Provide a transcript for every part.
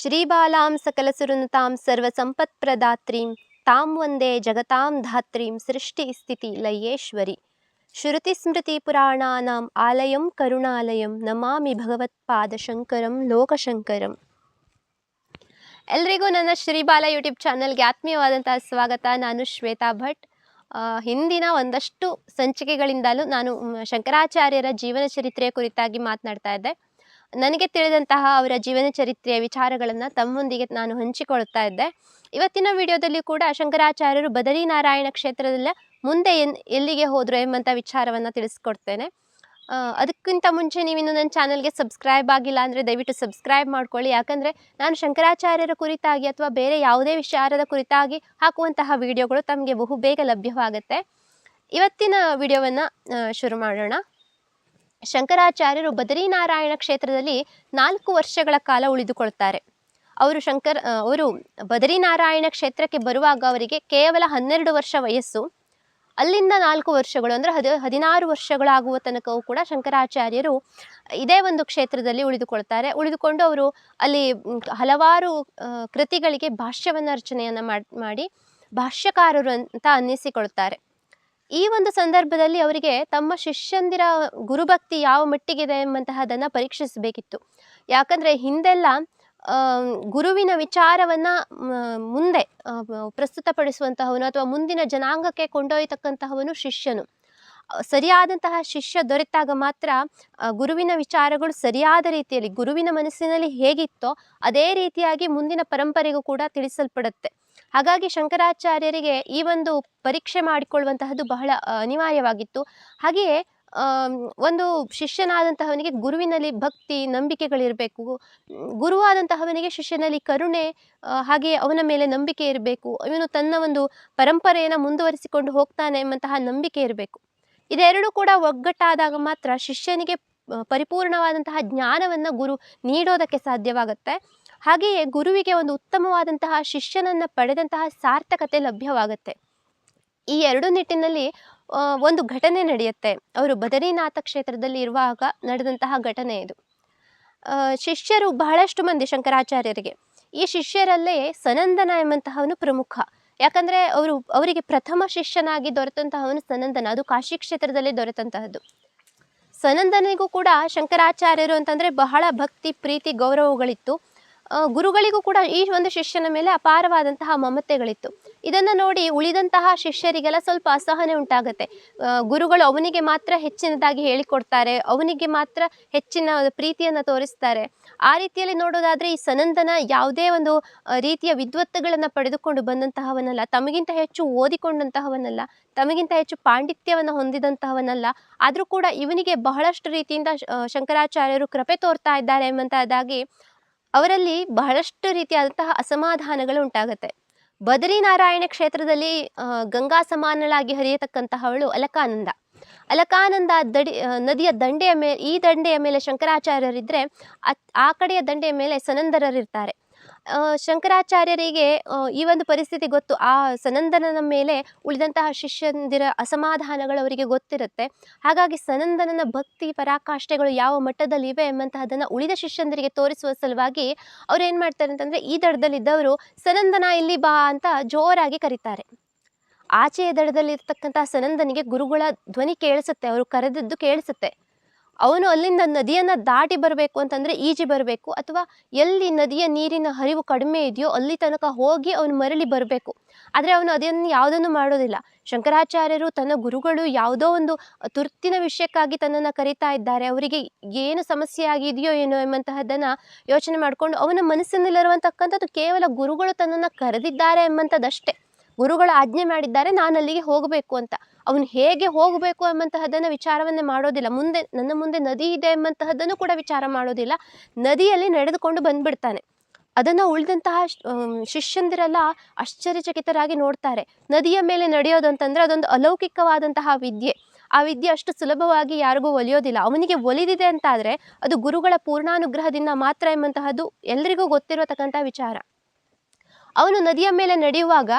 ಶ್ರೀಬಾಲಾಂ ಸಕಲಸುರನುತಾಂ ಸರ್ವಸಂಪತ್ಪ್ರದಾತ್ರೀಂ, ತಾಂ ವಂದೇ ಜಗತಾಂ ಧಾತ್ರೀಂ ಸೃಷ್ಟಿ ಸ್ಥಿತಿ ಲಯೇಶ್ವರಿ. ಶ್ರುತಿಸ್ಮೃತಿಪುರಾಣಾನಾಂ ಆಲಯಂ ಕರುಣಾಲಯಂ ನಮಾಮಿ ಭಗವತ್ಪಾದಶಂಕರಂ ಲೋಕಶಂಕರಂ ಎಲ್ರಿಗೂ ನನ್ನ ಶ್ರೀಬಾಲ ಯೂಟ್ಯೂಬ್ ಚಾನಲ್ಗೆ ಆತ್ಮೀಯವಾದಂತಹ ಸ್ವಾಗತ. ನಾನು ಶ್ವೇತಾ ಭಟ್. ಹಿಂದಿನ ಒಂದಷ್ಟು ಸಂಚಿಕೆಗಳಿಂದಲೂ ನಾನು ಶಂಕರಾಚಾರ್ಯರ ಜೀವನ ಚರಿತ್ರೆಯ ಕುರಿತಾಗಿ ಮಾತನಾಡ್ತಾ ಇದ್ದೆ. ನನಗೆ ತಿಳಿದಂತಹ ಅವರ ಜೀವನ ಚರಿತ್ರೆಯ ವಿಚಾರಗಳನ್ನು ತಮ್ಮೊಂದಿಗೆ ನಾನು ಹಂಚಿಕೊಳ್ತಾ ಇದ್ದೆ. ಇವತ್ತಿನ ವಿಡಿಯೋದಲ್ಲಿ ಕೂಡ ಶಂಕರಾಚಾರ್ಯರು ಬದರಿನಾರಾಯಣ ಕ್ಷೇತ್ರದಲ್ಲೇ ಮುಂದೆ ಎನ್, ಎಲ್ಲಿಗೆ ಹೋದರು ಎಂಬಂಥ ವಿಚಾರವನ್ನು ತಿಳಿಸ್ಕೊಡ್ತೇನೆ. ಅದಕ್ಕಿಂತ ಮುಂಚೆ ನೀವಿನ್ನು ನನ್ನ ಚಾನಲ್ಗೆ ಸಬ್ಸ್ಕ್ರೈಬ್ ಆಗಿಲ್ಲ ಅಂದರೆ ದಯವಿಟ್ಟು ಸಬ್ಸ್ಕ್ರೈಬ್ ಮಾಡ್ಕೊಳ್ಳಿ. ಯಾಕಂದರೆ ನಾನು ಶಂಕರಾಚಾರ್ಯರ ಕುರಿತಾಗಿ ಅಥವಾ ಬೇರೆ ಯಾವುದೇ ವಿಚಾರದ ಕುರಿತಾಗಿ ಹಾಕುವಂತಹ ವಿಡಿಯೋಗಳು ತಮಗೆ ಬಹು ಬೇಗ ಲಭ್ಯವಾಗುತ್ತೆ. ಇವತ್ತಿನ ವಿಡಿಯೋವನ್ನು ಶುರು ಮಾಡೋಣ. ಶಂಕರಾಚಾರ್ಯರು ಬದರಿನಾರಾಯಣ ಕ್ಷೇತ್ರದಲ್ಲಿ ನಾಲ್ಕು ವರ್ಷಗಳ ಕಾಲ ಉಳಿದುಕೊಳ್ತಾರೆ. ಅವರು ಶಂಕರ್ ಅವರು ಬದರಿನಾರಾಯಣ ಕ್ಷೇತ್ರಕ್ಕೆ ಬರುವಾಗ ಅವರಿಗೆ ಕೇವಲ ಹನ್ನೆರಡು ವರ್ಷ ವಯಸ್ಸು. ಅಲ್ಲಿಂದ ನಾಲ್ಕು ವರ್ಷಗಳು ಅಂದರೆ ಹದಿ, ಹದಿನಾರು ವರ್ಷಗಳಾಗುವ ತನಕವೂ ಕೂಡ ಶಂಕರಾಚಾರ್ಯರು ಇದೇ ಒಂದು ಕ್ಷೇತ್ರದಲ್ಲಿ ಉಳಿದುಕೊಳ್ತಾರೆ. ಉಳಿದುಕೊಂಡು ಅವರು ಅಲ್ಲಿ ಹಲವಾರು ಕೃತಿಗಳಿಗೆ ಭಾಷ್ಯವನ್ನು ರಚನೆಯನ್ನು ಮಾಡಿ ಭಾಷ್ಯಕಾರರು ಅಂತ ಅನ್ನಿಸಿಕೊಳ್ತಾರೆ. ಈ ಒಂದು ಸಂದರ್ಭದಲ್ಲಿ ಅವರಿಗೆ ತಮ್ಮ ಶಿಷ್ಯಂದಿರ ಗುರುಭಕ್ತಿ ಯಾವ ಮಟ್ಟಿಗಿದೆ ಎಂಬಂತಹದನ್ನು ಪರೀಕ್ಷಿಸಬೇಕಿತ್ತು. ಯಾಕಂದರೆ ಹಿಂದೆಲ್ಲ ಗುರುವಿನ ವಿಚಾರವನ್ನು ಮುಂದೆ ಪ್ರಸ್ತುತಪಡಿಸುವಂತಹವನು ಅಥವಾ ಮುಂದಿನ ಜನಾಂಗಕ್ಕೆ ಕೊಂಡೊಯ್ಯತಕ್ಕಂತಹವನು ಶಿಷ್ಯನು. ಸರಿಯಾದಂತಹ ಶಿಷ್ಯ ದೊರೆತಾಗ ಮಾತ್ರ ಗುರುವಿನ ವಿಚಾರಗಳು ಸರಿಯಾದ ರೀತಿಯಲ್ಲಿ, ಗುರುವಿನ ಮನಸ್ಸಿನಲ್ಲಿ ಹೇಗಿತ್ತೋ ಅದೇ ರೀತಿಯಾಗಿ ಮುಂದಿನ ಪರಂಪರೆಗೂ ಕೂಡ ತಿಳಿಸಲ್ಪಡುತ್ತೆ. ಹಾಗಾಗಿ ಶಂಕರಾಚಾರ್ಯರಿಗೆ ಈ ಒಂದು ಪರೀಕ್ಷೆ ಮಾಡಿಕೊಳ್ಳುವಂತಹದ್ದು ಬಹಳ ಅನಿವಾರ್ಯವಾಗಿತ್ತು. ಹಾಗೆಯೇ ಒಂದು ಶಿಷ್ಯನಾದಂತಹವನಿಗೆ ಗುರುವಿನಲ್ಲಿ ಭಕ್ತಿ, ನಂಬಿಕೆಗಳಿರಬೇಕು. ಗುರುವಾದಂತಹವನಿಗೆ ಶಿಷ್ಯನಲ್ಲಿ ಕರುಣೆ ಹಾಗೆ ಅವನ ಮೇಲೆ ನಂಬಿಕೆ ಇರಬೇಕು. ಇವನು ತನ್ನ ಒಂದು ಪರಂಪರೆಯನ್ನು ಮುಂದುವರಿಸಿಕೊಂಡು ಹೋಗ್ತಾನೆ ಎಂಬಂತಹ ನಂಬಿಕೆ ಇರಬೇಕು. ಇದೆರಡೂ ಕೂಡ ಒಗ್ಗಟ್ಟಾದಾಗ ಮಾತ್ರ ಶಿಷ್ಯನಿಗೆ ಪರಿಪೂರ್ಣವಾದಂತಹ ಜ್ಞಾನವನ್ನು ಗುರು ನೀಡೋದಕ್ಕೆ ಸಾಧ್ಯವಾಗುತ್ತೆ. ಹಾಗೆಯೇ ಗುರುವಿಗೆ ಒಂದು ಉತ್ತಮವಾದಂತಹ ಶಿಷ್ಯನನ್ನು ಪಡೆದಂತಹ ಸಾರ್ಥಕತೆ ಲಭ್ಯವಾಗುತ್ತೆ. ಈ ಎರಡು ನಿಟ್ಟಿನಲ್ಲಿ ಒಂದು ಘಟನೆ ನಡೆಯುತ್ತೆ. ಅವರು ಬದರಿನಾಥ ಕ್ಷೇತ್ರದಲ್ಲಿ ಇರುವಾಗ ನಡೆದಂತಹ ಘಟನೆ ಇದು. ಶಿಷ್ಯರು ಬಹಳಷ್ಟು ಮಂದಿ ಶಂಕರಾಚಾರ್ಯರಿಗೆ. ಈ ಶಿಷ್ಯರಲ್ಲೇ ಸನಂದನ ಎಂಬಂತಹವನು ಪ್ರಮುಖ. ಯಾಕಂದರೆ ಅವರು, ಅವರಿಗೆ ಪ್ರಥಮ ಶಿಷ್ಯನಾಗಿ ದೊರೆತಂತಹವನು ಸನಂದನ. ಅದು ಕಾಶಿ ಕ್ಷೇತ್ರದಲ್ಲಿ ದೊರೆತಂತಹದ್ದು. ಸನಂದನಿಗೂ ಕೂಡ ಶಂಕರಾಚಾರ್ಯರು ಅಂತಂದರೆ ಬಹಳ ಭಕ್ತಿ, ಪ್ರೀತಿ, ಗೌರವಗಳಿತ್ತು. ಗುರುಗಳಿಗೂ ಕೂಡ ಈ ಒಂದು ಶಿಷ್ಯನ ಮೇಲೆ ಅಪಾರವಾದಂತಹ ಮಮತೆಗಳಿತ್ತು. ಇದನ್ನು ನೋಡಿ ಉಳಿದಂತಹ ಶಿಷ್ಯರಿಗೆಲ್ಲ ಸ್ವಲ್ಪ ಅಸಹನೆ ಉಂಟಾಗುತ್ತೆ. ಗುರುಗಳು ಅವನಿಗೆ ಮಾತ್ರ ಹೆಚ್ಚಿನದಾಗಿ ಹೇಳಿಕೊಡ್ತಾರೆ, ಅವನಿಗೆ ಮಾತ್ರ ಹೆಚ್ಚಿನ ಪ್ರೀತಿಯನ್ನು ತೋರಿಸ್ತಾರೆ. ಆ ರೀತಿಯಲ್ಲಿ ನೋಡೋದಾದರೆ ಈ ಸನಂದನ ಯಾವುದೇ ಒಂದು ರೀತಿಯ ವಿದ್ವತ್ತುಗಳನ್ನು ಪಡೆದುಕೊಂಡು ಬಂದಂತಹವನಲ್ಲ. ತಮಗಿಂತ ಹೆಚ್ಚು ಓದಿಕೊಂಡಂತಹವನಲ್ಲ, ತಮಗಿಂತ ಹೆಚ್ಚು ಪಾಂಡಿತ್ಯವನ್ನು ಹೊಂದಿದಂತಹವನಲ್ಲ. ಆದರೂ ಕೂಡ ಇವನಿಗೆ ಬಹಳಷ್ಟು ರೀತಿಯಿಂದ ಶಂಕರಾಚಾರ್ಯರು ಕೃಪೆ ತೋರ್ತಾ ಇದ್ದಾರೆ ಎಂಬಂತಹದ್ದಾಗಿ ಅವರಲ್ಲಿ ಬಹಳಷ್ಟು ರೀತಿಯಾದಂತಹ ಅಸಮಾಧಾನಗಳು ಉಂಟಾಗತ್ತೆ. ಬದರಿನಾರಾಯಣ ಕ್ಷೇತ್ರದಲ್ಲಿ ಗಂಗಾ ಸಮಾನಳಾಗಿ ಹರಿಯತಕ್ಕಂತಹವಳು ಅಲಕಾನಂದ. ಅಲಕಾನಂದ ದಡಿ ನದಿಯ ದಂಡೆಯ ಮೇಲೆ ಈ ದಂಡೆಯ ಮೇಲೆ ಶಂಕರಾಚಾರ್ಯರಿದ್ದರೆ ಆ ಕಡೆಯ ದಂಡೆಯ ಮೇಲೆ ಸನಂದರರಿರ್ತಾರೆ. ಶಂಕರಾಚಾರ್ಯರಿಗೆ ಈ ಒಂದು ಪರಿಸ್ಥಿತಿ ಗೊತ್ತು. ಆ ಸನಂದನನ ಮೇಲೆ ಉಳಿದಂತಹ ಶಿಷ್ಯಂದಿರ ಅಸಮಾಧಾನಗಳು ಅವರಿಗೆ ಗೊತ್ತಿರುತ್ತೆ. ಹಾಗಾಗಿ ಸನಂದನನ ಭಕ್ತಿ ಪರಾಕಾಷ್ಠೆಗಳು ಯಾವ ಮಟ್ಟದಲ್ಲಿವೆ ಎಂಬಂತಹದನ್ನು ಉಳಿದ ಶಿಷ್ಯಂದರಿಗೆ ತೋರಿಸುವ ಸಲುವಾಗಿ ಅವ್ರು ಏನು ಮಾಡ್ತಾರೆ ಅಂತಂದರೆ, ಈ ದಡದಲ್ಲಿದ್ದವರು ಸನಂದನ ಇಲ್ಲಿ ಬಾ ಅಂತ ಜೋರಾಗಿ ಕರೀತಾರೆ. ಆಚೆಯ ದಡದಲ್ಲಿರ್ತಕ್ಕಂಥ ಸನಂದನಿಗೆ ಗುರುಗಳ ಧ್ವನಿ ಕೇಳಿಸುತ್ತೆ. ಅವರು ಕರೆದದ್ದು ಕೇಳಿಸುತ್ತೆ. ಅವನು ಅಲ್ಲಿಂದ ನದಿಯನ್ನು ದಾಟಿ ಬರಬೇಕು ಅಂತಂದರೆ ಈಜಿ ಬರಬೇಕು ಅಥವಾ ಎಲ್ಲಿ ನದಿಯ ನೀರಿನ ಹರಿವು ಕಡಿಮೆ ಇದೆಯೋ ಅಲ್ಲಿ ತನಕ ಹೋಗಿ ಅವನು ಮರಳಿ ಬರಬೇಕು. ಆದರೆ ಅವನು ಅದನ್ನು ಯಾವುದನ್ನು ಮಾಡೋದಿಲ್ಲ. ಶಂಕರಾಚಾರ್ಯರು ತನ್ನ ಗುರುಗಳು ಯಾವುದೋ ಒಂದು ತುರ್ತಿನ ವಿಷಯಕ್ಕಾಗಿ ತನ್ನನ್ನು ಕರಿತಾ ಇದ್ದಾರೆ. ಅವರಿಗೆ ಏನು ಸಮಸ್ಯೆ ಆಗಿದೆಯೋ ಏನೋ ಎಂಬಂತಹದ್ದನ್ನು ಯೋಚನೆ ಮಾಡಿಕೊಂಡು ಅವನ ಮನಸ್ಸಿನಲ್ಲಿರುವಂತಕ್ಕಂಥದ್ದು ಕೇವಲ ಗುರುಗಳು ತನ್ನನ್ನು ಕರೆದಿದ್ದಾರೆ ಎಂಬಂಥದ್ದಷ್ಟೇ ಗುರುಗಳು ಆಜ್ಞೆ ಮಾಡಿದ್ದಾರೆ ನಾನು ಅಲ್ಲಿಗೆ ಹೋಗಬೇಕು ಅಂತ. ಅವನು ಹೇಗೆ ಹೋಗಬೇಕು ಎಂಬಂತಹದ್ದನ್ನು ವಿಚಾರವನ್ನೇ ಮಾಡೋದಿಲ್ಲ. ಮುಂದೆ, ನನ್ನ ಮುಂದೆ ನದಿ ಇದೆ ಎಂಬಂತಹದ್ದನ್ನು ಕೂಡ ವಿಚಾರ ಮಾಡೋದಿಲ್ಲ. ನದಿಯಲ್ಲಿ ನಡೆದುಕೊಂಡು ಬಂದ್ಬಿಡ್ತಾನೆ. ಅದನ್ನು ಉಳಿದಂತಹ ಶಿಷ್ಯಂದಿರೆಲ್ಲ ಆಶ್ಚರ್ಯಚಕಿತರಾಗಿ ನೋಡ್ತಾರೆ. ನದಿಯ ಮೇಲೆ ನಡೆಯೋದು ಅಂತಂದರೆ ಅದೊಂದು ಅಲೌಕಿಕವಾದಂತಹ ವಿದ್ಯೆ. ಆ ವಿದ್ಯೆ ಅಷ್ಟು ಸುಲಭವಾಗಿ ಯಾರಿಗೂ ಒಲಿಯೋದಿಲ್ಲ. ಅವನಿಗೆ ಒಲಿದಿದೆ ಅಂತಾದರೆ ಅದು ಗುರುಗಳ ಪೂರ್ಣಾನುಗ್ರಹದಿಂದ ಮಾತ್ರ ಎಂಬಂತಹದ್ದು ಎಲ್ರಿಗೂ ಗೊತ್ತಿರತಕ್ಕಂಥ ವಿಚಾರ. ಅವನು ನದಿಯ ಮೇಲೆ ನಡೆಯುವಾಗ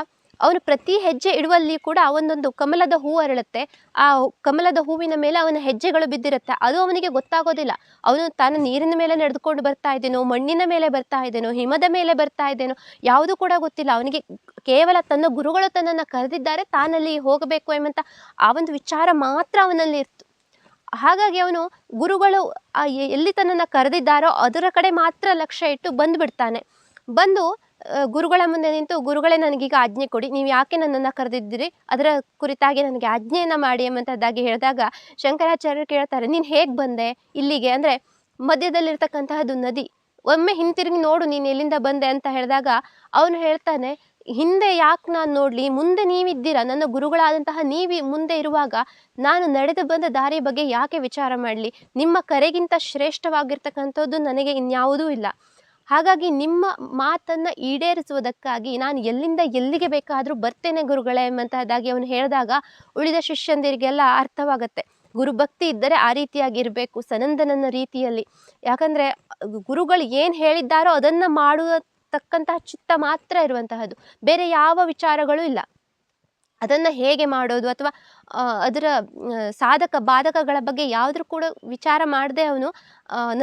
ಅವನು ಪ್ರತಿ ಹೆಜ್ಜೆ ಇಡುವಲ್ಲಿ ಕೂಡ ಒಂದೊಂದು ಕಮಲದ ಹೂ ಅರಳುತ್ತೆ. ಆ ಕಮಲದ ಹೂವಿನ ಮೇಲೆ ಅವನ ಹೆಜ್ಜೆಗಳು ಬಿದ್ದಿರುತ್ತೆ. ಅದು ಅವನಿಗೆ ಗೊತ್ತಾಗೋದಿಲ್ಲ. ಅವನು ತಾನು ನೀರಿನ ಮೇಲೆ ನಡೆದುಕೊಂಡು ಬರ್ತಾ ಇದ್ದೇನೋ, ಮಣ್ಣಿನ ಮೇಲೆ ಬರ್ತಾ ಇದ್ದೇನೋ, ಹಿಮದ ಮೇಲೆ ಬರ್ತಾ ಇದ್ದೇನೋ, ಯಾವುದು ಕೂಡ ಗೊತ್ತಿಲ್ಲ. ಅವನಿಗೆ ಕೇವಲ ತನ್ನ ಗುರುಗಳು ತನ್ನನ್ನು ಕರೆದಿದ್ದಾರೆ, ತಾನಲ್ಲಿ ಹೋಗಬೇಕು ಎಂಬಂತ ಆ ಒಂದು ವಿಚಾರ ಮಾತ್ರ ಅವನಲ್ಲಿ ಇತ್ತು ಹಾಗಾಗಿ ಅವನು ಗುರುಗಳು ಎಲ್ಲಿ ತನ್ನನ್ನು ಕರೆದಿದ್ದಾರೋ ಅದರ ಕಡೆ ಮಾತ್ರ ಲಕ್ಷ್ಯ ಇಟ್ಟು ಬಂದುಬಿಡ್ತಾನೆ. ಬಂದು ಗುರುಗಳ ಮುಂದೆ ನಿಂತು ಗುರುಗಳೇ ನನಗೀಗ ಆಜ್ಞೆ ಕೊಡಿ. ನೀವು ಯಾಕೆ ನನ್ನನ್ನು ಕರೆದಿದ್ದೀರಿ? ಅದರ ಕುರಿತಾಗಿ ನನಗೆ ಆಜ್ಞೆಯನ್ನು ಮಾಡಿ ಎಂಬಂಥದ್ದಾಗಿ ಹೇಳಿದಾಗ ಶಂಕರಾಚಾರ್ಯರು ಕೇಳ್ತಾರೆ, ನೀನು ಹೇಗೆ ಬಂದೆ ಇಲ್ಲಿಗೆ? ಅಂದರೆ ಮಧ್ಯದಲ್ಲಿರ್ತಕ್ಕಂತಹದ್ದು ನದಿ. ಒಮ್ಮೆ ಹಿಂತಿರುಗಿ ನೋಡು, ನೀನು ಎಲ್ಲಿಂದ ಬಂದೆ ಅಂತ ಹೇಳಿದಾಗ ಅವನು ಹೇಳ್ತಾನೆ, ಹಿಂದೆ ಯಾಕೆ ನಾನು ನೋಡಲಿ? ಮುಂದೆ ನೀವಿದ್ದೀರಾ? ನನ್ನ ಗುರುಗಳಾದಂತಹ ನೀವಿ ಮುಂದೆ ಇರುವಾಗ ನಾನು ನಡೆದು ಬಂದ ದಾರಿ ಬಗ್ಗೆ ಯಾಕೆ ವಿಚಾರ ಮಾಡಲಿ? ನಿಮ್ಮ ಕರೆಗಿಂತ ಶ್ರೇಷ್ಠವಾಗಿರ್ತಕ್ಕಂಥದ್ದು ನನಗೆ ಇನ್ಯಾವುದೂ ಇಲ್ಲ. ಹಾಗಾಗಿ ನಿಮ್ಮ ಮಾತನ್ನು ಈಡೇರಿಸುವುದಕ್ಕಾಗಿ ನಾನು ಎಲ್ಲಿಂದ ಎಲ್ಲಿಗೆ ಬೇಕಾದರೂ ಬರ್ತೇನೆ ಗುರುಗಳೇ ಎಂಬಂತಹದ್ದಾಗಿ ಅವನು ಹೇಳಿದಾಗ ಉಳಿದ ಶಿಷ್ಯಂದಿರಿಗೆಲ್ಲ ಅರ್ಥವಾಗತ್ತೆ. ಗುರುಭಕ್ತಿ ಇದ್ದರೆ ಆ ರೀತಿಯಾಗಿ ಇರಬೇಕು ಸನಂದನನ ರೀತಿಯಲ್ಲಿ. ಯಾಕಂದರೆ ಗುರುಗಳು ಏನು ಹೇಳಿದ್ದಾರೋ ಅದನ್ನು ಮಾಡುವತಕ್ಕಂತಹ ಚಿತ್ತ ಮಾತ್ರ ಇರುವಂತಹದ್ದು. ಬೇರೆ ಯಾವ ವಿಚಾರಗಳು ಇಲ್ಲ. ಅದನ್ನು ಹೇಗೆ ಮಾಡೋದು ಅಥವಾ ಅದರ ಸಾಧಕ ಬಾಧಕಗಳ ಬಗ್ಗೆ ಯಾವುದ್ರ ಕೂಡ ವಿಚಾರ ಮಾಡದೆ ಅವನು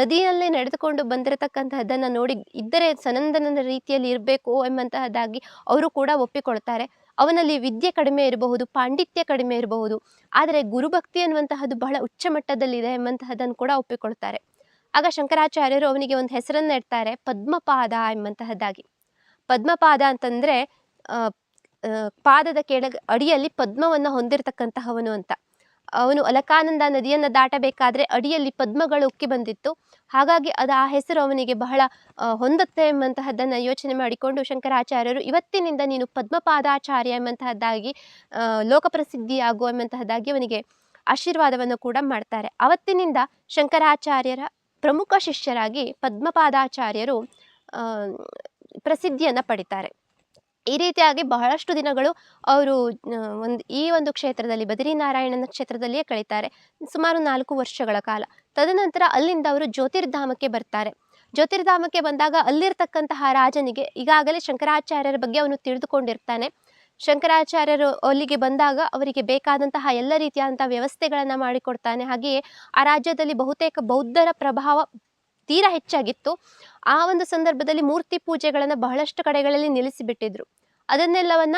ನದಿಯಲ್ಲೇ ನಡೆದುಕೊಂಡು ಬಂದಿರತಕ್ಕಂತಹದ್ದನ್ನು ನೋಡಿ ಇದ್ದರೆ ಸನಂದನ ರೀತಿಯಲ್ಲಿ ಇರಬೇಕು ಎಂಬಂತಹದ್ದಾಗಿ ಅವರು ಕೂಡ ಒಪ್ಪಿಕೊಳ್ತಾರೆ. ಅವನಲ್ಲಿ ವಿದ್ಯೆ ಕಡಿಮೆ ಇರಬಹುದು, ಪಾಂಡಿತ್ಯ ಕಡಿಮೆ ಇರಬಹುದು, ಆದರೆ ಗುರುಭಕ್ತಿ ಅನ್ನುವಂತಹದ್ದು ಬಹಳ ಉಚ್ಚ ಮಟ್ಟದಲ್ಲಿದೆ ಎಂಬಂತಹದ್ದನ್ನು ಕೂಡ ಒಪ್ಪಿಕೊಳ್ತಾರೆ. ಆಗ ಶಂಕರಾಚಾರ್ಯರು ಅವನಿಗೆ ಒಂದು ಹೆಸರನ್ನು ಇಡ್ತಾರೆ, ಪದ್ಮಪಾದ ಎಂಬಂತಹದ್ದಾಗಿ. ಪದ್ಮಪಾದ ಅಂತಂದರೆ ಪಾದದ ಕೆಳಗ, ಅಡಿಯಲ್ಲಿ ಪದ್ಮವನ್ನು ಹೊಂದಿರತಕ್ಕಂತಹವನು ಅಂತ. ಅವನು ಅಲಕಾನಂದ ನದಿಯನ್ನು ದಾಟಬೇಕಾದ್ರೆ ಅಡಿಯಲ್ಲಿ ಪದ್ಮಗಳು ಉಕ್ಕಿ ಬಂದಿತ್ತು. ಹಾಗಾಗಿ ಅದು ಆ ಹೆಸರು ಅವನಿಗೆ ಬಹಳ ಹೊಂದುತ್ತೆ ಎಂಬಂತಹದ್ದನ್ನು ಯೋಚನೆ ಮಾಡಿಕೊಂಡು ಶಂಕರಾಚಾರ್ಯರು, ಇವತ್ತಿನಿಂದ ನೀನು ಪದ್ಮಪಾದಾಚಾರ್ಯ ಎಂಬಂತಹದ್ದಾಗಿ ಲೋಕಪ್ರಸಿದ್ಧಿಯಾಗುವ ಲೋಕಪ್ರಸಿದ್ಧಿಯಾಗು ಎಂಬಂತಹದ್ದಾಗಿ ಅವನಿಗೆ ಆಶೀರ್ವಾದವನ್ನು ಕೂಡ ಮಾಡ್ತಾರೆ. ಅವತ್ತಿನಿಂದ ಶಂಕರಾಚಾರ್ಯರ ಪ್ರಮುಖ ಶಿಷ್ಯರಾಗಿ ಪದ್ಮಪಾದಾಚಾರ್ಯರು ಪ್ರಸಿದ್ಧಿಯನ್ನು ಪಡಿತಾರೆ. ಈ ರೀತಿಯಾಗಿ ಬಹಳಷ್ಟು ದಿನಗಳು ಅವರು ಒಂದು, ಈ ಒಂದು ಕ್ಷೇತ್ರದಲ್ಲಿ ಬದರಿನಾರಾಯಣನ ಕ್ಷೇತ್ರದಲ್ಲಿಯೇ ಕಳೀತಾರೆ. ಸುಮಾರು ನಾಲ್ಕು ವರ್ಷಗಳ ಕಾಲ. ತದನಂತರ ಅಲ್ಲಿಂದ ಅವರು ಜ್ಯೋತಿರ್ಧಾಮಕ್ಕೆ ಬರ್ತಾರೆ. ಜ್ಯೋತಿರ್ಧಾಮಕ್ಕೆ ಬಂದಾಗ ಅಲ್ಲಿರ್ತಕ್ಕಂತಹ ರಾಜನಿಗೆ ಈಗಾಗಲೇ ಶಂಕರಾಚಾರ್ಯರ ಬಗ್ಗೆ ಅವನು ತಿಳಿದುಕೊಂಡಿರ್ತಾನೆ. ಶಂಕರಾಚಾರ್ಯರು ಅಲ್ಲಿಗೆ ಬಂದಾಗ ಅವರಿಗೆ ಬೇಕಾದಂತಹ ಎಲ್ಲ ರೀತಿಯಾದಂಥ ವ್ಯವಸ್ಥೆಗಳನ್ನು ಮಾಡಿಕೊಡ್ತಾನೆ. ಹಾಗೆಯೇ ಆ ರಾಜ್ಯದಲ್ಲಿ ಬಹುತೇಕ ಬೌದ್ಧರ ಪ್ರಭಾವ ತೀರಾ ಹೆಚ್ಚಾಗಿತ್ತು. ಆ ಒಂದು ಸಂದರ್ಭದಲ್ಲಿ ಮೂರ್ತಿ ಪೂಜೆಗಳನ್ನು ಬಹಳಷ್ಟು ಕಡೆಗಳಲ್ಲಿ ನಿಲ್ಲಿಸಿಬಿಟ್ಟಿದ್ರು. ಅದನ್ನೆಲ್ಲವನ್ನ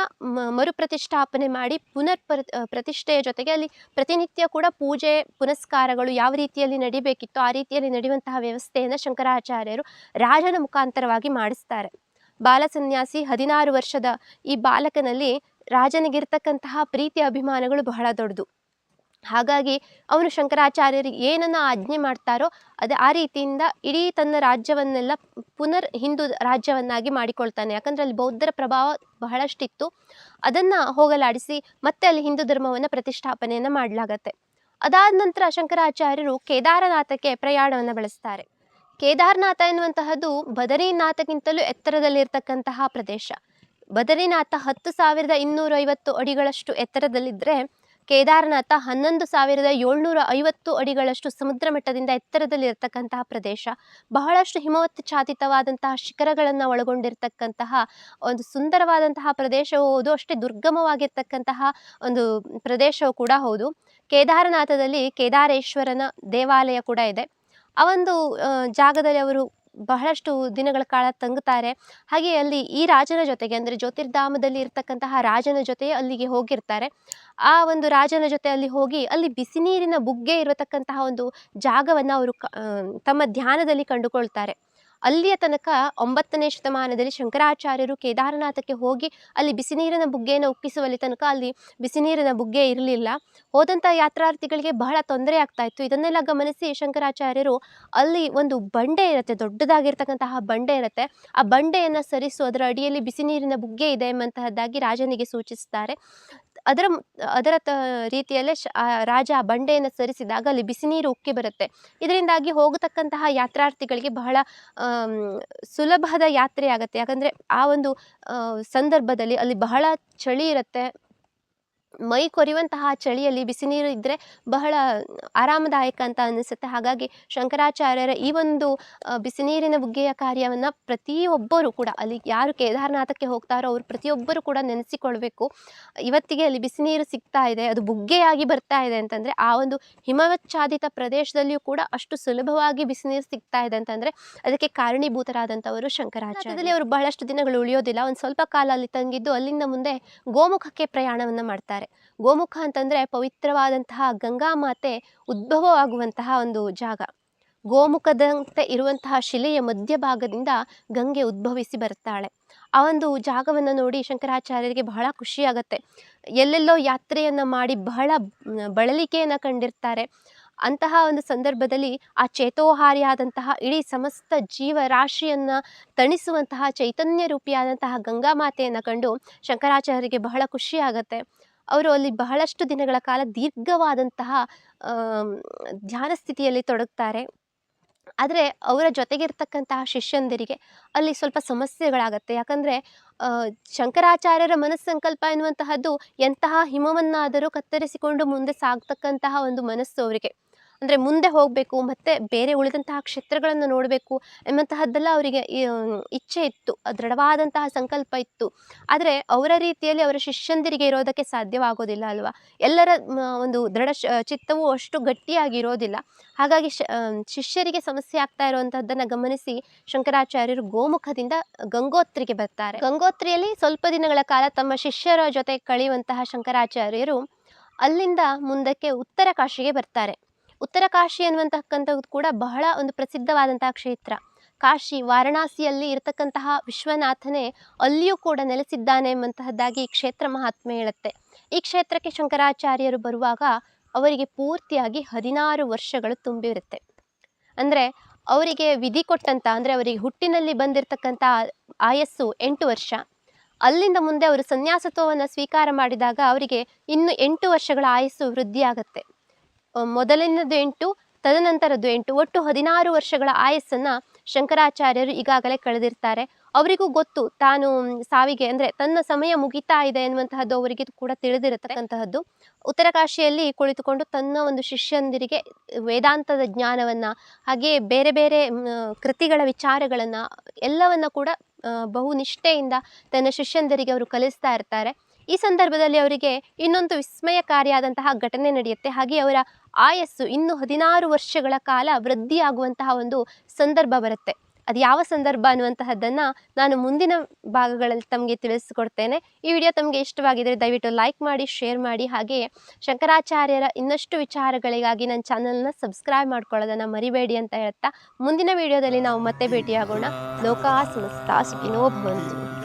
ಮರುಪ್ರತಿಷ್ಠಾಪನೆ ಮಾಡಿ ಪುನರ್ ಪ್ರ ಪ್ರತಿಷ್ಠೆಯ ಜೊತೆಗೆ ಅಲ್ಲಿ ಪ್ರತಿನಿತ್ಯ ಕೂಡ ಪೂಜೆ, ಪುನಸ್ಕಾರಗಳು ಯಾವ ರೀತಿಯಲ್ಲಿ ನಡಿಬೇಕಿತ್ತು ಆ ರೀತಿಯಲ್ಲಿ ನಡೆಯುವಂತಹ ವ್ಯವಸ್ಥೆಯನ್ನು ಶಂಕರಾಚಾರ್ಯರು ರಾಜನ ಮುಖಾಂತರವಾಗಿ ಮಾಡಿಸ್ತಾರೆ. ಬಾಲ ಸನ್ಯಾಸಿ ಹದಿನಾರು ವರ್ಷದ ಈ ಬಾಲಕನಲ್ಲಿ ರಾಜನಿಗಿರ್ತಕ್ಕಂತಹ ಪ್ರೀತಿ ಅಭಿಮಾನಗಳು ಬಹಳ ದೊಡ್ಡದು. ಹಾಗಾಗಿ ಅವನು ಶಂಕರಾಚಾರ್ಯರಿಗೆ ಏನನ್ನು ಆಜ್ಞೆ ಮಾಡ್ತಾರೋ ಅದು ಆ ರೀತಿಯಿಂದ ಇಡೀ ತನ್ನ ರಾಜ್ಯವನ್ನೆಲ್ಲ ಪುನರ್ ಹಿಂದೂ ರಾಜ್ಯವನ್ನಾಗಿ ಮಾಡಿಕೊಳ್ತಾನೆ. ಯಾಕಂದರೆ ಅಲ್ಲಿ ಬೌದ್ಧರ ಪ್ರಭಾವ ಬಹಳಷ್ಟಿತ್ತು. ಅದನ್ನು ಹೋಗಲಾಡಿಸಿ ಮತ್ತೆ ಅಲ್ಲಿ ಹಿಂದೂ ಧರ್ಮವನ್ನು ಪ್ರತಿಷ್ಠಾಪನೆಯನ್ನು ಮಾಡಲಾಗತ್ತೆ. ಅದಾದ ನಂತರ ಶಂಕರಾಚಾರ್ಯರು ಕೇದಾರನಾಥಕ್ಕೆ ಪ್ರಯಾಣವನ್ನು ಬಳಸ್ತಾರೆ. ಕೇದಾರನಾಥ ಎನ್ನುವಂತಹದ್ದು ಬದರಿನಾಥಕ್ಕಿಂತಲೂ ಎತ್ತರದಲ್ಲಿರ್ತಕ್ಕಂತಹ ಪ್ರದೇಶ. ಬದರಿನಾಥ ಹತ್ತು ಸಾವಿರದ ಇನ್ನೂರೈವತ್ತು ಅಡಿಗಳಷ್ಟು ಎತ್ತರದಲ್ಲಿದ್ದರೆ ಕೇದಾರನಾಥ ಹನ್ನೊಂದು ಸಾವಿರದ ಏಳ್ನೂರ ಐವತ್ತು ಅಡಿಗಳಷ್ಟು ಸಮುದ್ರ ಮಟ್ಟದಿಂದ ಎತ್ತರದಲ್ಲಿ ಇರತಕ್ಕಂತಹ ಪ್ರದೇಶ. ಬಹಳಷ್ಟು ಹಿಮವತ್ಚಾತಿತವಾದಂತಹ ಶಿಖರಗಳನ್ನು ಒಳಗೊಂಡಿರ್ತಕ್ಕಂತಹ ಒಂದು ಸುಂದರವಾದಂತಹ ಪ್ರದೇಶವೂ ಹೌದು. ಅಷ್ಟೇ ದುರ್ಗಮವಾಗಿರ್ತಕ್ಕಂತಹ ಒಂದು ಪ್ರದೇಶವೂ ಕೂಡ ಹೌದು. ಕೇದಾರನಾಥದಲ್ಲಿ ಕೇದಾರೇಶ್ವರನ ದೇವಾಲಯ ಕೂಡ ಇದೆ. ಆ ಒಂದು ಜಾಗದಲ್ಲಿ ಅವರು ಬಹಳಷ್ಟು ದಿನಗಳ ಕಾಲ ತಂಗುತ್ತಾರೆ. ಹಾಗೆ ಅಲ್ಲಿ ಈ ರಾಜನ ಜೊತೆಗೆ ಅಂದರೆ ಜ್ಯೋತಿರ್ಧಾಮದಲ್ಲಿ ಇರ್ತಕ್ಕಂತಹ ರಾಜನ ಜೊತೆ ಅಲ್ಲಿಗೆ ಹೋಗಿರ್ತಾರೆ. ಆ ಒಂದು ರಾಜನ ಜೊತೆ ಅಲ್ಲಿ ಹೋಗಿ ಅಲ್ಲಿ ಬಿಸಿ ನೀರಿನ ಬುಗ್ಗೆ ಇರತಕ್ಕಂತಹ ಒಂದು ಜಾಗವನ್ನು ಅವರು ತಮ್ಮ ಧ್ಯಾನದಲ್ಲಿ ಕಂಡುಕೊಳ್ತಾರೆ. ಅಲ್ಲಿಯ ತನಕ ಒಂಬತ್ತನೇ ಶತಮಾನದಲ್ಲಿ ಶಂಕರಾಚಾರ್ಯರು ಕೇದಾರನಾಥಕ್ಕೆ ಹೋಗಿ ಅಲ್ಲಿ ಬಿಸಿನೀರಿನ ಬುಗ್ಗೆಯನ್ನು ಉಕ್ಕಿಸುವಲ್ಲಿ ತನಕ ಅಲ್ಲಿ ಬಿಸಿನೀರಿನ ಬುಗ್ಗೆ ಇರಲಿಲ್ಲ. ಹೋದಂಥ ಯಾತ್ರಾರ್ಥಿಗಳಿಗೆ ಬಹಳ ತೊಂದರೆ ಆಗ್ತಾ ಇತ್ತು. ಇದನ್ನೆಲ್ಲ ಗಮನಿಸಿ ಶಂಕರಾಚಾರ್ಯರು ಅಲ್ಲಿ ಒಂದು ಬಂಡೆ ಇರುತ್ತೆ, ದೊಡ್ಡದಾಗಿರ್ತಕ್ಕಂತಹ ಬಂಡೆ ಇರುತ್ತೆ. ಆ ಬಂಡೆಯನ್ನು ಸರಿಸು, ಅದರ ಅಡಿಯಲ್ಲಿ ಬಿಸಿ ನೀರಿನ ಬುಗ್ಗೆ ಇದೆ ಎಂಬಂತಹದ್ದಾಗಿ ರಾಜನಿಗೆ ಸೂಚಿಸ್ತಾರೆ. ಅದರ ಅದರ ತ, ರೀತಿಯಲ್ಲೇ ಶ ರಾಜ ಆ ಬಂಡೆಯನ್ನು ಸರಿಸಿದಾಗ ಅಲ್ಲಿ ಬಿಸಿ ನೀರು ಉಕ್ಕಿ ಬರುತ್ತೆ. ಇದರಿಂದಾಗಿ ಹೋಗತಕ್ಕಂತಹ ಯಾತ್ರಾರ್ಥಿಗಳಿಗೆ ಬಹಳ ಸುಲಭದ ಯಾತ್ರೆ ಆಗುತ್ತೆ. ಯಾಕಂದರೆ ಆ ಒಂದು ಸಂದರ್ಭದಲ್ಲಿ ಅಲ್ಲಿ ಬಹಳ ಚಳಿ ಇರುತ್ತೆ. ಮೈ ಕೊರೆಯುವಂತಹ ಚಳಿಯಲ್ಲಿ ಬಿಸಿ ನೀರು ಇದ್ದರೆ ಬಹಳ ಆರಾಮದಾಯಕ ಅಂತ ಅನಿಸುತ್ತೆ. ಹಾಗಾಗಿ ಶಂಕರಾಚಾರ್ಯರ ಈ ಒಂದು ಬಿಸಿ ನೀರಿನ ಬುಗ್ಗೆಯ ಕಾರ್ಯವನ್ನು ಪ್ರತಿಯೊಬ್ಬರು ಕೂಡ ಅಲ್ಲಿ ಯಾರು ಕೇದಾರನಾಥಕ್ಕೆ ಹೋಗ್ತಾರೋ ಅವರು ಪ್ರತಿಯೊಬ್ಬರು ಕೂಡ ನೆನೆಸಿಕೊಳ್ಬೇಕು. ಇವತ್ತಿಗೆ ಅಲ್ಲಿ ಬಿಸಿ ನೀರು ಸಿಗ್ತಾ ಇದೆ, ಅದು ಬುಗ್ಗೆಯಾಗಿ ಬರ್ತಾ ಇದೆ ಅಂತಂದರೆ ಆ ಒಂದು ಹಿಮವಚ್ಛಾದಿತ ಪ್ರದೇಶದಲ್ಲಿಯೂ ಕೂಡ ಅಷ್ಟು ಸುಲಭವಾಗಿ ಬಿಸಿ ನೀರು ಸಿಗ್ತಾ ಇದೆ ಅಂತಂದರೆ ಅದಕ್ಕೆ ಕಾರಣೀಭೂತರಾದಂಥವರು ಶಂಕರಾಚಾರ್ಯದಲ್ಲಿ ಅವರು ಬಹಳಷ್ಟು ದಿನಗಳು ಉಳಿಯೋದಿಲ್ಲ, ಒಂದು ಸ್ವಲ್ಪ ಕಾಲ ಅಲ್ಲಿ ತಂಗಿದ್ದು ಅಲ್ಲಿಂದ ಮುಂದೆ ಗೋಮುಖಕ್ಕೆ ಪ್ರಯಾಣವನ್ನು ಮಾಡ್ತಾರೆ. ಗೋಮುಖ ಅಂತಂದರೆ ಪವಿತ್ರವಾದಂತಹ ಗಂಗಾ ಮಾತೆ ಉದ್ಭವವಾಗುವಂತಹ ಒಂದು ಜಾಗ. ಗೋಮುಖದಂತೆ ಇರುವಂತಹ ಶಿಲೆಯ ಮಧ್ಯಭಾಗದಿಂದ ಗಂಗೆ ಉದ್ಭವಿಸಿ ಬರ್ತಾಳೆ ಆ ಒಂದು ಜಾಗವನ್ನು ನೋಡಿ ಶಂಕರಾಚಾರ್ಯರಿಗೆ ಬಹಳ ಖುಷಿಯಾಗತ್ತೆ. ಎಲ್ಲೆಲ್ಲೋ ಯಾತ್ರೆಯನ್ನು ಮಾಡಿ ಬಹಳ ಬಳಲಿಕೆಯನ್ನು ಕಂಡಿರ್ತಾರೆ. ಅಂತಹ ಒಂದು ಸಂದರ್ಭದಲ್ಲಿ ಆ ಚೇತೋಹಾರಿಯಾದಂತಹ ಇಡೀ ಸಮಸ್ತ ಜೀವರಾಶಿಯನ್ನು ತಣಿಸುವಂತಹ ಚೈತನ್ಯ ರೂಪಿಯಾದಂತಹ ಗಂಗಾ ಮಾತೆಯನ್ನು ಕಂಡು ಶಂಕರಾಚಾರ್ಯರಿಗೆ ಬಹಳ ಖುಷಿಯಾಗತ್ತೆ. ಅವರು ಅಲ್ಲಿ ಬಹಳಷ್ಟು ದಿನಗಳ ಕಾಲ ದೀರ್ಘವಾದಂತಹ ಧ್ಯಾನ ಸ್ಥಿತಿಯಲ್ಲಿ ತೊಡಗ್ತಾರೆ. ಆದರೆ ಅವರ ಜೊತೆಗಿರ್ತಕ್ಕಂತಹ ಶಿಷ್ಯಂದಿರಿಗೆ ಅಲ್ಲಿ ಸ್ವಲ್ಪ ಸಮಸ್ಯೆಗಳಾಗತ್ತೆ. ಯಾಕಂದರೆ ಶಂಕರಾಚಾರ್ಯರ ಮನಸ್ಸಂಕಲ್ಪ ಎನ್ನುವಂತಹದ್ದು ಎಂತಹ ಹಿಮವನ್ನಾದರೂ ಕತ್ತರಿಸಿಕೊಂಡು ಮುಂದೆ ಸಾಗ್ತಕ್ಕಂತಹ ಒಂದು ಮನಸ್ಸು ಅವರಿಗೆ. ಅಂದರೆ ಮುಂದೆ ಹೋಗಬೇಕು, ಮತ್ತು ಬೇರೆ ಉಳಿದಂತಹ ಕ್ಷೇತ್ರಗಳನ್ನು ನೋಡಬೇಕು ಎಂಬಂತಹದ್ದೆಲ್ಲ ಅವರಿಗೆ ಇಚ್ಛೆ ಇತ್ತು ದೃಢವಾದಂತಹ ಸಂಕಲ್ಪ ಇತ್ತು. ಆದರೆ ಅವರ ರೀತಿಯಲ್ಲಿ ಅವರ ಶಿಷ್ಯಂದಿರಿಗೆ ಇರೋದಕ್ಕೆ ಸಾಧ್ಯವಾಗೋದಿಲ್ಲ ಅಲ್ವಾ? ಎಲ್ಲರ ಒಂದು ದೃಢ ಚಿತ್ತವೂ ಅಷ್ಟು ಗಟ್ಟಿಯಾಗಿ ಇರೋದಿಲ್ಲ. ಹಾಗಾಗಿ ಶಿಷ್ಯರಿಗೆ ಸಮಸ್ಯೆ ಆಗ್ತಾ ಇರುವಂತಹದ್ದನ್ನು ಗಮನಿಸಿ ಶಂಕರಾಚಾರ್ಯರು ಗೋಮುಖದಿಂದ ಗಂಗೋತ್ರಿಗೆ ಬರ್ತಾರೆ. ಗಂಗೋತ್ರಿಯಲ್ಲಿ ಸ್ವಲ್ಪ ದಿನಗಳ ಕಾಲ ತಮ್ಮ ಶಿಷ್ಯರ ಜೊತೆ ಕಳೆಯುವಂತಹ ಶಂಕರಾಚಾರ್ಯರು ಅಲ್ಲಿಂದ ಮುಂದಕ್ಕೆ ಉತ್ತರ ಕಾಶಿಗೆ ಬರ್ತಾರೆ. ಉತ್ತರ ಕಾಶಿ ಅನ್ನುವಂತಕ್ಕಂಥದ್ದು ಕೂಡ ಬಹಳ ಒಂದು ಪ್ರಸಿದ್ಧವಾದಂತಹ ಕ್ಷೇತ್ರ. ಕಾಶಿ, ವಾರಣಾಸಿಯಲ್ಲಿ ಇರತಕ್ಕಂತಹ ವಿಶ್ವನಾಥನೇ ಅಲ್ಲಿಯೂ ಕೂಡ ನೆಲೆಸಿದ್ದಾನೆ ಎಂಬಂತಹದ್ದಾಗಿ ಈ ಕ್ಷೇತ್ರ ಮಹಾತ್ಮೆ ಹೇಳುತ್ತೆ. ಈ ಕ್ಷೇತ್ರಕ್ಕೆ ಶಂಕರಾಚಾರ್ಯರು ಬರುವಾಗ ಅವರಿಗೆ ಪೂರ್ತಿಯಾಗಿ ಹದಿನಾರು ವರ್ಷಗಳು ತುಂಬಿರುತ್ತೆ. ಅಂದರೆ ಅವರಿಗೆ ವಿಧಿ ಕೊಟ್ಟಂತ, ಅಂದರೆ ಅವರಿಗೆ ಹುಟ್ಟಿನಲ್ಲಿ ಬಂದಿರತಕ್ಕಂಥ ಆಯಸ್ಸು ಎಂಟು ವರ್ಷ. ಅಲ್ಲಿಂದ ಮುಂದೆ ಅವರು ಸನ್ಯಾಸತ್ವವನ್ನು ಸ್ವೀಕಾರ ಮಾಡಿದಾಗ ಅವರಿಗೆ ಇನ್ನು ಎಂಟು ವರ್ಷಗಳ ಆಯಸ್ಸು ವೃದ್ಧಿಯಾಗತ್ತೆ. ಮೊದಲಿನದು ಎಂಟು, ತದನಂತರದ್ದು ಎಂಟು. ಒಟ್ಟು ಹದಿನಾರು ವರ್ಷಗಳ ಆಯಸ್ಸನ್ನು ಶಂಕರಾಚಾರ್ಯರು ಈಗಾಗಲೇ ಕಳೆದಿರ್ತಾರೆ. ಅವರಿಗೂ ಗೊತ್ತು, ತಾನು ಸಾವಿಗೆ ಅಂದರೆ ತನ್ನ ಸಮಯ ಮುಗಿತಾ ಇದೆ ಎನ್ನುವಂತಹದ್ದು ಅವರಿಗೆ ಕೂಡ ತಿಳಿದಿರತಕ್ಕಂತಹದ್ದು. ಉತ್ತರ ಕಾಶಿಯಲ್ಲಿ ಕುಳಿತುಕೊಂಡು ತನ್ನ ಒಂದು ಶಿಷ್ಯಂದಿರಿಗೆ ವೇದಾಂತದ ಜ್ಞಾನವನ್ನು, ಹಾಗೆಯೇ ಬೇರೆ ಬೇರೆ ಕೃತಿಗಳ ವಿಚಾರಗಳನ್ನು, ಎಲ್ಲವನ್ನು ಕೂಡ ಬಹು ನಿಷ್ಠೆಯಿಂದ ತನ್ನ ಶಿಷ್ಯಂದರಿಗೆ ಅವರು ಕಲಿಸ್ತಾ ಇರ್ತಾರೆ. ಈ ಸಂದರ್ಭದಲ್ಲಿ ಅವರಿಗೆ ಇನ್ನೊಂದು ವಿಸ್ಮಯಕಾರಿಯಾದಂತಹ ಘಟನೆ ನಡೆಯುತ್ತೆ. ಹಾಗೆ ಅವರ ಆಯಸ್ಸು ಇನ್ನು ಹದಿನಾರು ವರ್ಷಗಳ ಕಾಲ ವೃದ್ಧಿಯಾಗುವಂತಹ ಒಂದು ಸಂದರ್ಭ ಬರುತ್ತೆ. ಅದು ಯಾವ ಸಂದರ್ಭ ಅನ್ನುವಂತಹದ್ದನ್ನು ನಾನು ಮುಂದಿನ ಭಾಗಗಳಲ್ಲಿ ತಮಗೆ ತಿಳಿಸ್ಕೊಡ್ತೇನೆ. ಈ ವಿಡಿಯೋ ತಮಗೆ ಇಷ್ಟವಾಗಿದ್ದರೆ ದಯವಿಟ್ಟು ಲೈಕ್ ಮಾಡಿ, ಶೇರ್ ಮಾಡಿ ಹಾಗೆಯೇ ಶಂಕರಾಚಾರ್ಯರ ಇನ್ನಷ್ಟು ವಿಚಾರಗಳಿಗಾಗಿ ನನ್ನ ಚಾನಲ್ನ ಸಬ್ಸ್ಕ್ರೈಬ್ ಮಾಡ್ಕೊಳ್ಳೋದನ್ನು ಮರಿಬೇಡಿ ಅಂತ ಹೇಳ್ತಾ ಮುಂದಿನ ವಿಡಿಯೋದಲ್ಲಿ ನಾವು ಮತ್ತೆ ಭೇಟಿಯಾಗೋಣ. ಲೋಕ ಸುಖಿನೋ ಭವಂತು.